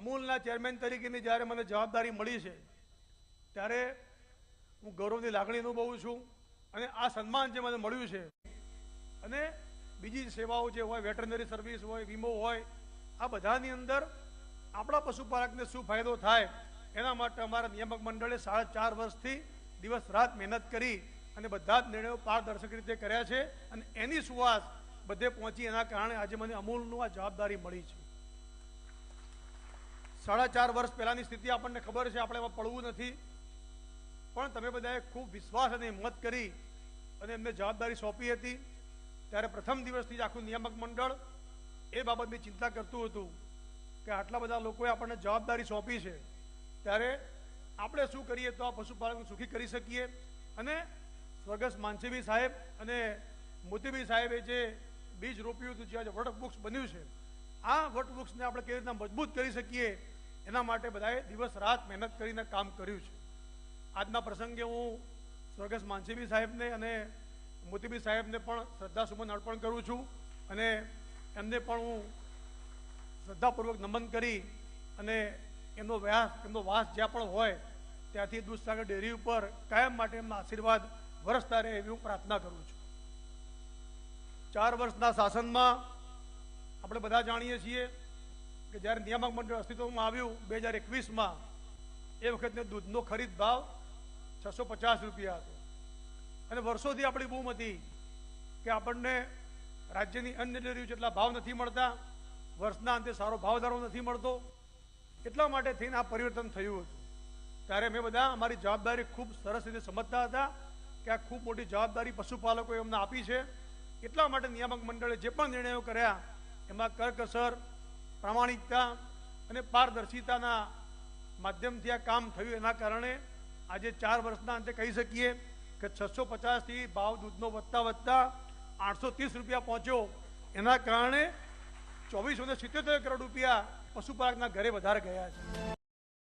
અમૂલના chairman તરીકેની જ્યારે મને જવાબદારી મળી છે, ત્યારે હું ગૌરવની લાગણી અનુભવું છું અને આ સન્માન જે મને મળ્યું છે, અને બીજી સેવાઓ જે હોય, વેટરનરી સર્વિસ હોય, વીમો હોય, આ બધાની અંદર આપણા પશુપાલકને શું ફાયદો થાય, એના માટે અમારા નિયામક મંડળે સાડા ચાર વર્ષથી દિવસ રાત મહેનત કરી અને બધા જ નિર્ણયો પારદર્શક રીતે કર્યા છે અને એની સુવાસ બધે પહોંચી એના કારણે આજે મને અમૂલનું આ જવાબદારી મળી છે. સાડા ચાર વર્ષ પહેલાની સ્થિતિ આપણને ખબર છે, આપણે એમાં પડવું નથી. પણ તમે બધાએ ખૂબ વિશ્વાસ અને હિંમત કરી અને એમને જવાબદારી સોંપી હતી. ત્યારે પ્રથમ દિવસથી જ આખું નિયામક મંડળ એ બાબતની ચિંતા કરતું હતું કે આટલા બધા લોકોએ આપણને જવાબદારી સોંપી છે. ત્યારે આપણે શું કરીએ તો આ પશુપાલકને સુખી કરી શકીએ. અને સ્વર્ગસ્થ માનસીભાઈ સાહેબ અને મોતીભાઈ સાહેબે જે બીજ રોપ્યું હતું, જે આજે બુક્સ બન્યું છે આ વટવૃક્ષને આપણે કેવી રીતના મજબૂત કરી શકીએ, એના માટે બધાએ દિવસ રાત મહેનત કરીને કામ કર્યું છે. આજના પ્રસંગે હું સ્વર્ગસ્થ માનસીબી સાહેબને અને મોતીબી સાહેબને પણ શ્રદ્ધાસુમન અર્પણ કરું છું અને એમને પણ હું શ્રદ્ધાપૂર્વક નમન કરી અને એમનો વ્યાસ, એમનો વાસ જ્યાં પણ હોય, ત્યાંથી દૂધસાગર ડેરી ઉપર કાયમ માટે એમના આશીર્વાદ વરસતા રહે એવી હું પ્રાર્થના કરું છું. ચાર વર્ષના શાસનમાં આપણે બધા જાણીએ છીએ કે જ્યારે નિયામક મંડળ અસ્તિત્વમાં આવ્યું, બે હજાર એકવીસમાં, એ વખતને દૂધનો ખરીદ ભાવ છસો પચાસ રૂપિયા હતો. અને વર્ષોથી આપણી બૂમ હતી કે આપણને રાજ્યની અન્ય ડેરીઓ જેટલા ભાવ નથી મળતા, વર્ષના અંતે સારો ભાવધારો નથી મળતો, એટલા માટે થઈને આ પરિવર્તન થયું હતું. ત્યારે મેં બધા અમારી જવાબદારી ખૂબ સરસ રીતે સમજતા હતા કે આ ખૂબ મોટી જવાબદારી પશુપાલકોએ અમને આપી છે. એટલા માટે નિયામક મંડળે જે પણ નિર્ણયો કર્યા એમાં કરકસર, પ્રામાણિકતા અને પારદર્શિતાના માધ્યમથી આ કામ થયું. એના કારણે આજે ચાર વર્ષના અંતે કહી શકીએ કે છસો પચાસથી ભાવ દૂધનો વધતા વધતા આઠસો ત્રીસ રૂપિયા પહોંચ્યો. એના કારણે ચોવીસો ને સિત્યોતેર કરોડ રૂપિયા પશુપાલકના ઘરે વધારે ગયા છે.